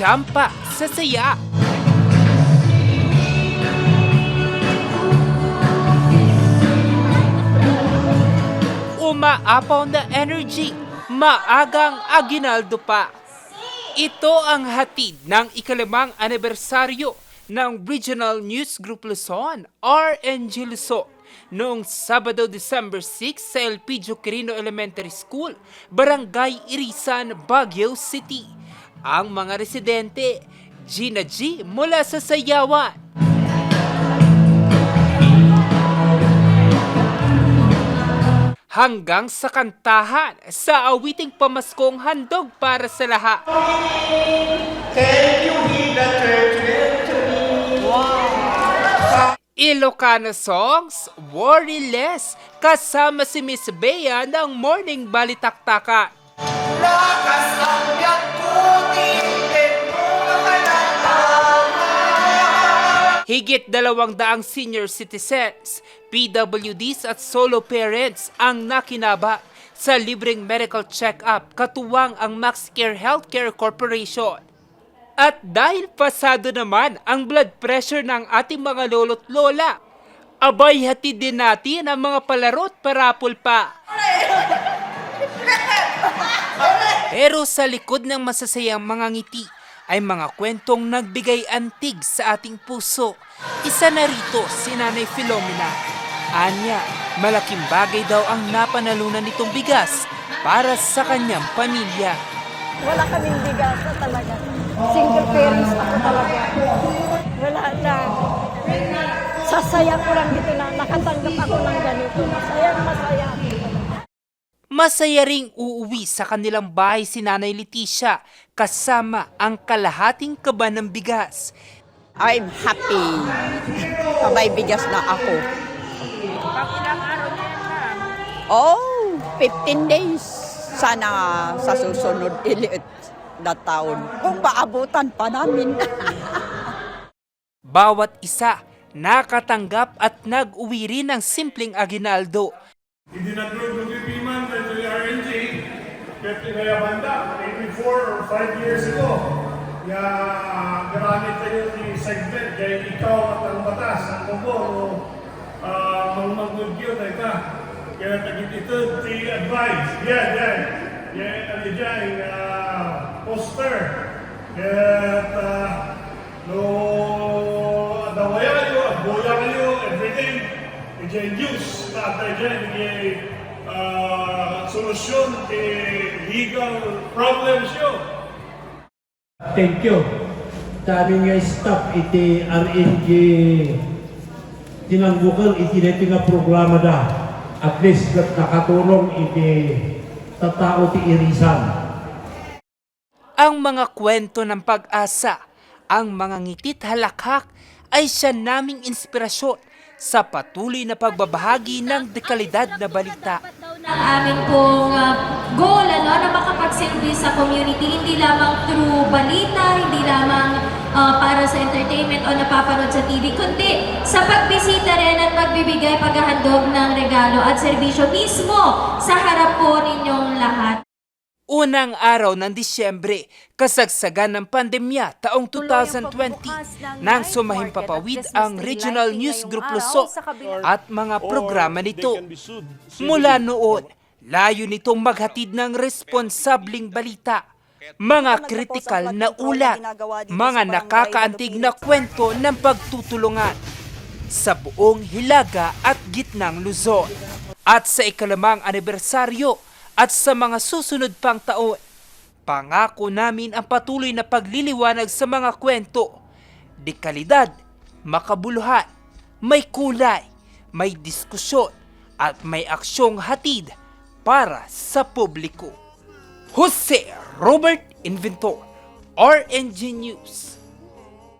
Champa sa saya. Umaapaw na energy, maagang aginaldo pa. Ito ang hatid ng ikalimang anibersaryo ng Regional News Group Luzon, RNG Luzon, noong Sabado, December 6 sa Elpidio Quirino Elementary School, Barangay Irisan, Baguio City. Ang mga residente, Gina G mula sa Sayawan, hanggang sa kantahan sa awiting pamaskong handog para sa lahat. Ilocano songs, Worry Less, kasama si Miss Bea ng Morning Balitaktakan. Lakas ang Higit dalawang daang senior citizens, PWDs at solo parents ang nakinaba sa libreng medical check-up katuwang ang MaxCare Healthcare Corporation. At dahil pasado naman ang blood pressure ng ating mga lolo't lola, abay hatid din natin ang mga palaro at parapol pa. Pero sa likod ng masasayang mga ngiti ay mga kwentong nagbigay antig sa ating puso. Isa na rito si Nanay Filomena. Anya, malaking bagay daw ang napanalunan nitong bigas para sa kanyang pamilya. Wala kaming bigas na talaga. Single parents ako talaga. Wala na. Sasaya ko lang dito na nakatanggap ako ng ganito. Masaya, masaya. Masaya ring uuwi sa kanilang bahay si Nanay Leticia kasama ang kalahating kaba ng bigas. I'm happy. Kabay bigas na ako. Oh, 15 days. Sana sa susunod iliit na taon. Kung maabutan pa namin. Bawat isa nakatanggap at nag-uwi rin ng simpleng aginaldo. Idinagdag ng 50 kaya banda, maybe 4 or 5 years ago, ya granit tayo ni segment kaya ikaw at ang batas, ang kubo, uh, ah, mangmangod yun, ay ka. Kaya tagititod, ti advice, yeah, yeah, yeah, ano dyan, uh, poster, kaya uh, no, dawaya kayo, abuya kayo, everything, kaya news, tatay dyan, kaya uh, solusyon kay legal problems yun. Thank you. Aming nga staff, iti RNG tinanggukan iti dito nga programa da. At least kat nakatulong iti tatao ti irisan. Ang mga kwento ng pag-asa, ang mga ngitit halakhak ay siya naming inspirasyon sa patuloy na pagbabahagi ng dekalidad na balita. ng amin pong uh, goal ano, na makapagsilbi sa community, hindi lamang through balita, hindi lamang uh, para sa entertainment o napapanood sa TV, kundi sa pagbisita rin at pagbibigay paghahandog ng regalo at serbisyo mismo sa harap po lahat. Unang araw ng Disyembre, kasagsagan ng pandemya taong 2020 nang sumahimpapawid ang Regional News Group Luzon at mga programa nito. Mula noon, layo nitong maghatid ng responsabling balita, mga kritikal na ulat, mga nakakaantig na kwento ng pagtutulungan sa buong Hilaga at Gitnang Luzon. At sa ikalimang anibersaryo at sa mga susunod pang taon, pangako namin ang patuloy na pagliliwanag sa mga kwento. Di kalidad, makabuluhan, may kulay, may diskusyon, at may aksyong hatid para sa publiko. Jose Robert Inventor, RNG News.